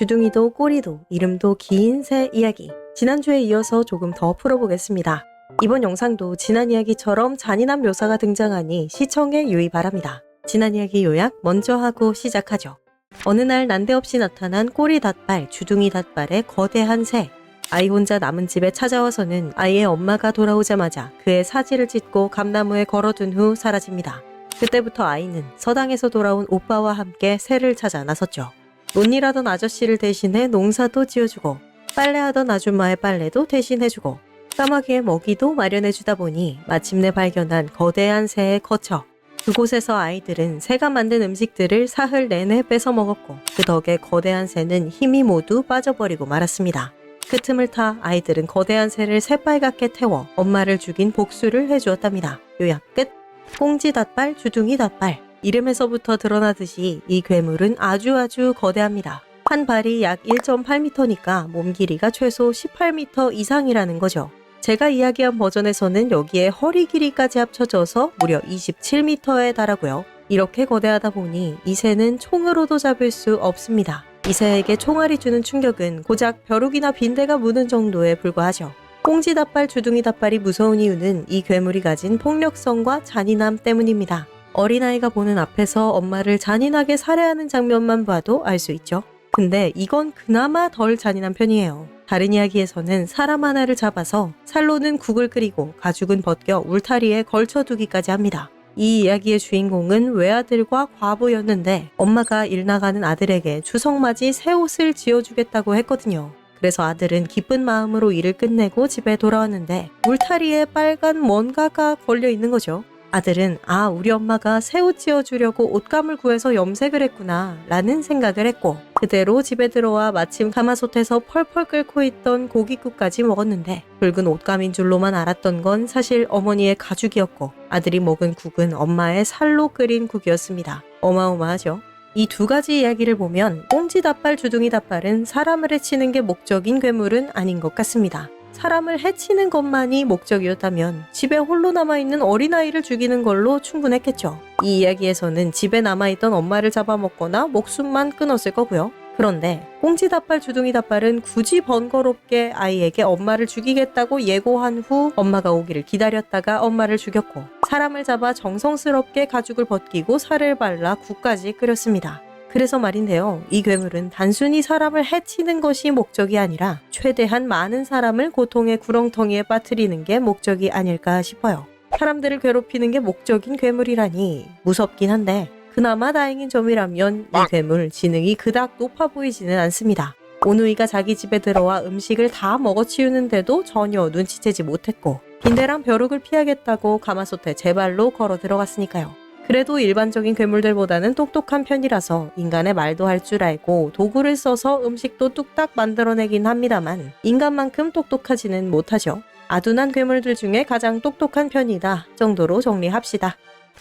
주둥이도 꼬리도 이름도 긴 새 이야기. 지난주에 이어서 조금 더 풀어보겠습니다. 이번 영상도 지난 이야기처럼 잔인한 묘사가 등장하니 시청에 유의 바랍니다. 지난 이야기 요약 먼저 하고 시작하죠. 어느 날 난데없이 나타난 꼬리 닷발, 주둥이 닷발의 거대한 새. 아이 혼자 남은 집에 찾아와서는 아이의 엄마가 돌아오자마자 그의 사지를 찢고 감나무에 걸어둔 후 사라집니다. 그때부터 아이는 서당에서 돌아온 오빠와 함께 새를 찾아 나섰죠. 논일하던 아저씨를 대신해 농사도 지어주고 빨래하던 아줌마의 빨래도 대신해주고 까마귀의 먹이도 마련해주다 보니 마침내 발견한 거대한 새에 거쳐 그곳에서 아이들은 새가 만든 음식들을 사흘 내내 뺏어 먹었고 그 덕에 거대한 새는 힘이 모두 빠져버리고 말았습니다. 그 틈을 타 아이들은 거대한 새를 새빨갛게 태워 엄마를 죽인 복수를 해주었답니다. 요약 끝. 꽁지 닷발, 주둥이 닷발. 이름에서부터 드러나듯이 이 괴물은 아주 아주 거대합니다. 한 발이 약 1.8m니까 몸 길이가 최소 18m 이상이라는 거죠. 제가 이야기한 버전에서는 여기에 허리 길이까지 합쳐져서 무려 27m에 달하고요. 이렇게 거대하다 보니 이 새는 총으로도 잡을 수 없습니다. 이 새에게 총알이 주는 충격은 고작 벼룩이나 빈대가 무는 정도에 불과하죠. 꽁지 닷발, 주둥이 닷발이 무서운 이유는 이 괴물이 가진 폭력성과 잔인함 때문입니다. 어린아이가 보는 앞에서 엄마를 잔인하게 살해하는 장면만 봐도 알 수 있죠. 근데 이건 그나마 덜 잔인한 편이에요. 다른 이야기에서는 사람 하나를 잡아서 살로는 국을 끓이고 가죽은 벗겨 울타리에 걸쳐두기까지 합니다. 이 이야기의 주인공은 외아들과 과부였는데 엄마가 일 나가는 아들에게 추석맞이 새 옷을 지어주겠다고 했거든요. 그래서 아들은 기쁜 마음으로 일을 끝내고 집에 돌아왔는데 울타리에 빨간 뭔가가 걸려 있는 거죠. 아들은 아 우리 엄마가 새 옷 지어주려고 옷감을 구해서 염색을 했구나 라는 생각을 했고 그대로 집에 들어와 마침 가마솥에서 펄펄 끓고 있던 고깃국까지 먹었는데 붉은 옷감인 줄로만 알았던 건 사실 어머니의 가죽이었고 아들이 먹은 국은 엄마의 살로 끓인 국이었습니다. 어마어마하죠. 이 두 가지 이야기를 보면 꽁지 닷발, 주둥이 닷발은 사람을 해치는 게 목적인 괴물은 아닌 것 같습니다. 사람을 해치는 것만이 목적이었다면 집에 홀로 남아있는 어린아이를 죽이는 걸로 충분했겠죠. 이 이야기에서는 집에 남아있던 엄마를 잡아먹거나 목숨만 끊었을 거고요. 그런데 꽁지 닷발, 주둥이 닷발은 굳이 번거롭게 아이에게 엄마를 죽이겠다고 예고한 후 엄마가 오기를 기다렸다가 엄마를 죽였고 사람을 잡아 정성스럽게 가죽을 벗기고 살을 발라 국까지 끓였습니다. 그래서 말인데요. 이 괴물은 단순히 사람을 해치는 것이 목적이 아니라 최대한 많은 사람을 고통의 구렁텅이에 빠뜨리는 게 목적이 아닐까 싶어요. 사람들을 괴롭히는 게 목적인 괴물이라니 무섭긴 한데 그나마 다행인 점이라면 이 괴물 지능이 그닥 높아 보이지는 않습니다. 오누이가 자기 집에 들어와 음식을 다 먹어치우는데도 전혀 눈치채지 못했고 빈대랑 벼룩을 피하겠다고 가마솥에 제 발로 걸어 들어갔으니까요. 그래도 일반적인 괴물들보다는 똑똑한 편이라서 인간의 말도 할 줄 알고 도구를 써서 음식도 뚝딱 만들어내긴 합니다만 인간만큼 똑똑하지는 못하죠. 아둔한 괴물들 중에 가장 똑똑한 편이다 정도로 정리합시다.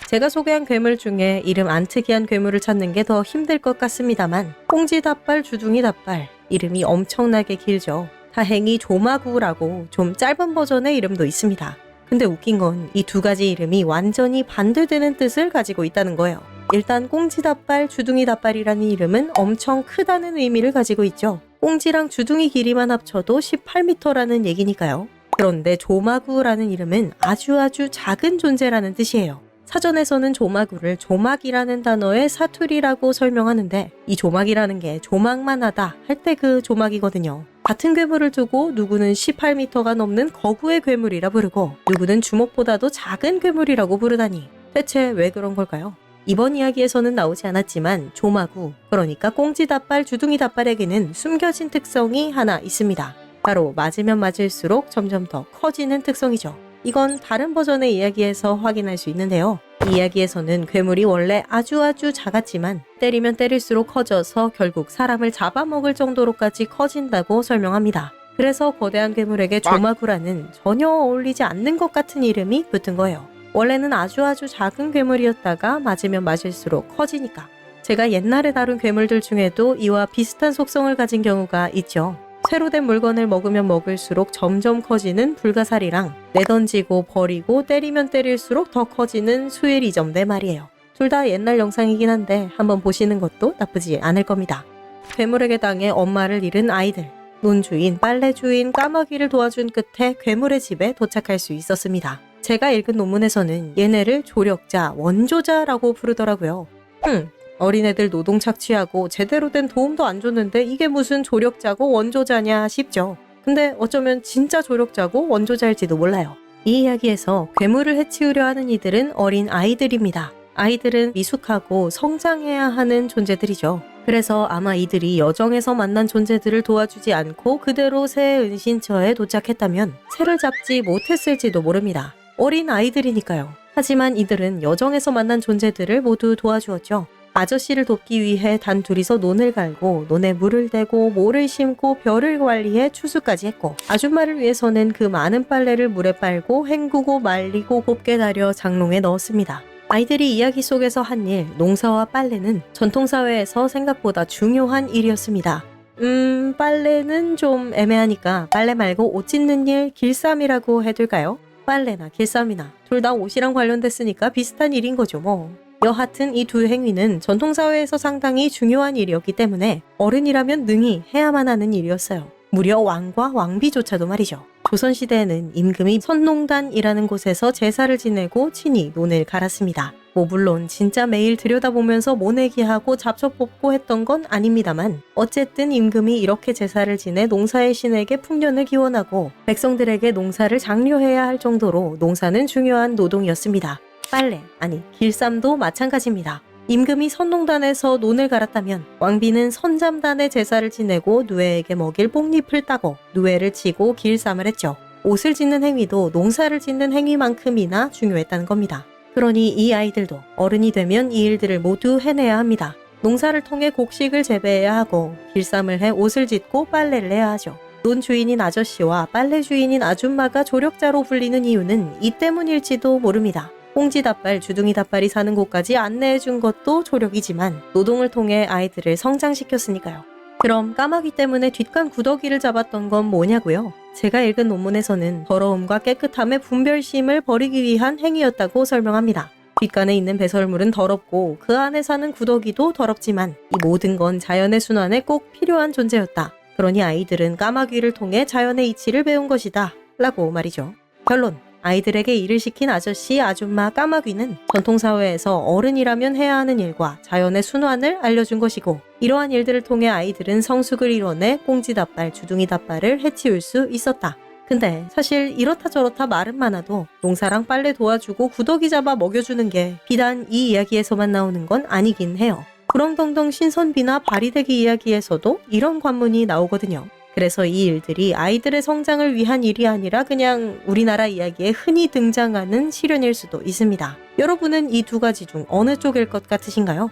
제가 소개한 괴물 중에 이름 안 특이한 괴물을 찾는 게 더 힘들 것 같습니다만 꽁지 닷발, 주둥이 닷발 이름이 엄청나게 길죠. 다행히 조마구라고 좀 짧은 버전의 이름도 있습니다. 근데 웃긴 건 이 두 가지 이름이 완전히 반대되는 뜻을 가지고 있다는 거예요. 일단 꽁지 닷발, 주둥이 닷발이라는 이름은 엄청 크다는 의미를 가지고 있죠. 꽁지랑 주둥이 길이만 합쳐도 18m라는 얘기니까요. 그런데 조마구라는 이름은 아주 아주 작은 존재라는 뜻이에요. 사전에서는 조마구를 조막이라는 단어의 사투리라고 설명하는데 이 조막이라는 게 조막만 하다 할 때 그 조막이거든요. 같은 괴물을 두고 누구는 18m가 넘는 거구의 괴물이라 부르고 누구는 주먹보다도 작은 괴물이라고 부르다니 대체 왜 그런 걸까요? 이번 이야기에서는 나오지 않았지만 조마구, 그러니까 꽁지 닷발, 주둥이 닷발에게는 숨겨진 특성이 하나 있습니다. 바로 맞으면 맞을수록 점점 더 커지는 특성이죠. 이건 다른 버전의 이야기에서 확인할 수 있는데요. 이 이야기에서는 괴물이 원래 아주 아주 작았지만 때리면 때릴수록 커져서 결국 사람을 잡아먹을 정도로까지 커진다고 설명합니다. 그래서 거대한 괴물에게 조마구라는 전혀 어울리지 않는 것 같은 이름이 붙은 거예요. 원래는 아주 아주 작은 괴물이었다가 맞으면 맞을수록 커지니까. 제가 옛날에 다룬 괴물들 중에도 이와 비슷한 속성을 가진 경우가 있죠. 새로 된 물건을 먹으면 먹을수록 점점 커지는 불가사리랑 내던지고 버리고 때리면 때릴수록 더 커지는 수일이점대 말이에요. 둘 다 옛날 영상이긴 한데 한번 보시는 것도 나쁘지 않을 겁니다. 괴물에게 당해 엄마를 잃은 아이들. 논주인, 빨래주인, 까마귀를 도와준 끝에 괴물의 집에 도착할 수 있었습니다. 제가 읽은 논문에서는 얘네를 조력자, 원조자라고 부르더라고요. 흠, 어린애들 노동 착취하고 제대로 된 도움도 안 줬는데 이게 무슨 조력자고 원조자냐 싶죠. 근데 어쩌면 진짜 조력자고 원조자일지도 몰라요. 이 이야기에서 괴물을 해치우려 하는 이들은 어린 아이들입니다. 아이들은 미숙하고 성장해야 하는 존재들이죠. 그래서 아마 이들이 여정에서 만난 존재들을 도와주지 않고 그대로 새 은신처에 도착했다면 새를 잡지 못했을지도 모릅니다. 어린 아이들이니까요. 하지만 이들은 여정에서 만난 존재들을 모두 도와주었죠. 아저씨를 돕기 위해 단 둘이서 논을 갈고 논에 물을 대고 모를 심고 벼를 관리해 추수까지 했고 아줌마를 위해서는 그 많은 빨래를 물에 빨고 헹구고 말리고 곱게 다려 장롱에 넣었습니다. 아이들이 이야기 속에서 한 일, 농사와 빨래는 전통사회에서 생각보다 중요한 일이었습니다. 음, 빨래는 좀 애매하니까 빨래 말고 옷 찢는 일 길쌈이라고 해둘까요? 빨래나 길쌈이나 둘 다 옷이랑 관련됐으니까 비슷한 일인 거죠 뭐. 여하튼 이 두 행위는 전통사회에서 상당히 중요한 일이었기 때문에 어른이라면 능히 해야만 하는 일이었어요. 무려 왕과 왕비조차도 말이죠. 조선시대에는 임금이 선농단이라는 곳에서 제사를 지내고 친히 논을 갈았습니다. 뭐 물론 진짜 매일 들여다보면서 모내기 하고 잡초 뽑고 했던 건 아닙니다만 어쨌든 임금이 이렇게 제사를 지내 농사의 신에게 풍년을 기원하고 백성들에게 농사를 장려해야 할 정도로 농사는 중요한 노동이었습니다. 빨래, 아니 길쌈도 마찬가지입니다. 임금이 선농단에서 논을 갈았다면 왕비는 선잠단의 제사를 지내고 누에에게 먹일 뽕잎을 따고 누에를 치고 길쌈을 했죠. 옷을 짓는 행위도 농사를 짓는 행위만큼이나 중요했다는 겁니다. 그러니 이 아이들도 어른이 되면 이 일들을 모두 해내야 합니다. 농사를 통해 곡식을 재배해야 하고 길쌈을 해 옷을 짓고 빨래를 해야 하죠. 논 주인인 아저씨와 빨래 주인인 아줌마가 조력자로 불리는 이유는 이 때문일지도 모릅니다. 꽁지 닭발, 주둥이 닭발이 사는 곳까지 안내해 준 것도 조력이지만 노동을 통해 아이들을 성장시켰으니까요. 그럼 까마귀 때문에 뒷간 구더기를 잡았던 건 뭐냐고요? 제가 읽은 논문에서는 더러움과 깨끗함의 분별심을 버리기 위한 행위였다고 설명합니다. 뒷간에 있는 배설물은 더럽고 그 안에 사는 구더기도 더럽지만 이 모든 건 자연의 순환에 꼭 필요한 존재였다. 그러니 아이들은 까마귀를 통해 자연의 이치를 배운 것이다. 라고 말이죠. 결론. 아이들에게 일을 시킨 아저씨, 아줌마, 까마귀는 전통사회에서 어른이라면 해야 하는 일과 자연의 순환을 알려준 것이고 이러한 일들을 통해 아이들은 성숙을 이뤄내 꽁지답발, 주둥이답발을 해치울 수 있었다. 근데 사실 이렇다 저렇다 말은 많아도 농사랑 빨래 도와주고 구더기 잡아 먹여주는 게 비단 이 이야기에서만 나오는 건 아니긴 해요. 구렁텅텅 신선비나 바리대기 이야기에서도 이런 관문이 나오거든요. 그래서 이 일들이 아이들의 성장을 위한 일이 아니라 그냥 우리나라 이야기에 흔히 등장하는 실현일 수도 있습니다. 여러분은 이 두 가지 중 어느 쪽일 것 같으신가요?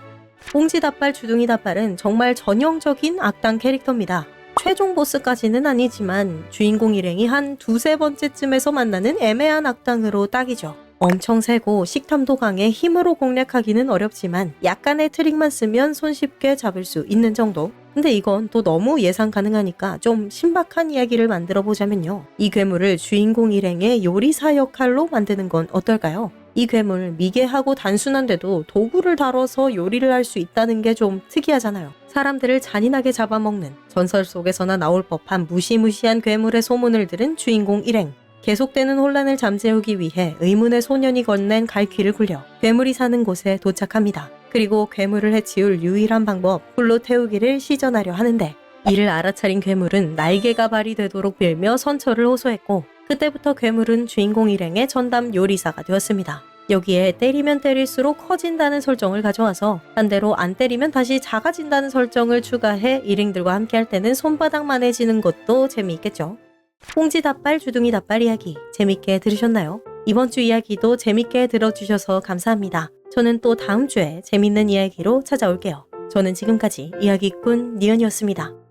꽁지답발, 주둥이답발은 정말 전형적인 악당 캐릭터입니다. 최종 보스까지는 아니지만 주인공 일행이 한 두세 번째쯤에서 만나는 애매한 악당으로 딱이죠. 엄청 세고 식탐도 강해 힘으로 공략하기는 어렵지만 약간의 트릭만 쓰면 손쉽게 잡을 수 있는 정도. 근데 이건 또 너무 예상 가능하니까 좀 신박한 이야기를 만들어 보자면요. 이 괴물을 주인공 일행의 요리사 역할로 만드는 건 어떨까요? 이 괴물 미개하고 단순한데도 도구를 다뤄서 요리를 할 수 있다는 게 좀 특이하잖아요. 사람들을 잔인하게 잡아먹는 전설 속에서나 나올 법한 무시무시한 괴물의 소문을 들은 주인공 일행. 계속되는 혼란을 잠재우기 위해 의문의 소년이 건넨 갈퀴를 굴려 괴물이 사는 곳에 도착합니다. 그리고 괴물을 해치울 유일한 방법 불로 태우기를 시전하려 하는데 이를 알아차린 괴물은 날개가 발휘되도록 빌며 선처를 호소했고 그때부터 괴물은 주인공 일행의 전담 요리사가 되었습니다. 여기에 때리면 때릴수록 커진다는 설정을 가져와서 반대로 안 때리면 다시 작아진다는 설정을 추가해 일행들과 함께 할 때는 손바닥만해지는 것도 재미있겠죠. 꽁지 닭발, 주둥이 닭발 이야기 재밌게 들으셨나요? 이번 주 이야기도 재밌게 들어주셔서 감사합니다. 저는 또 다음 주에 재밌는 이야기로 찾아올게요. 저는 지금까지 이야기꾼 니은이었습니다.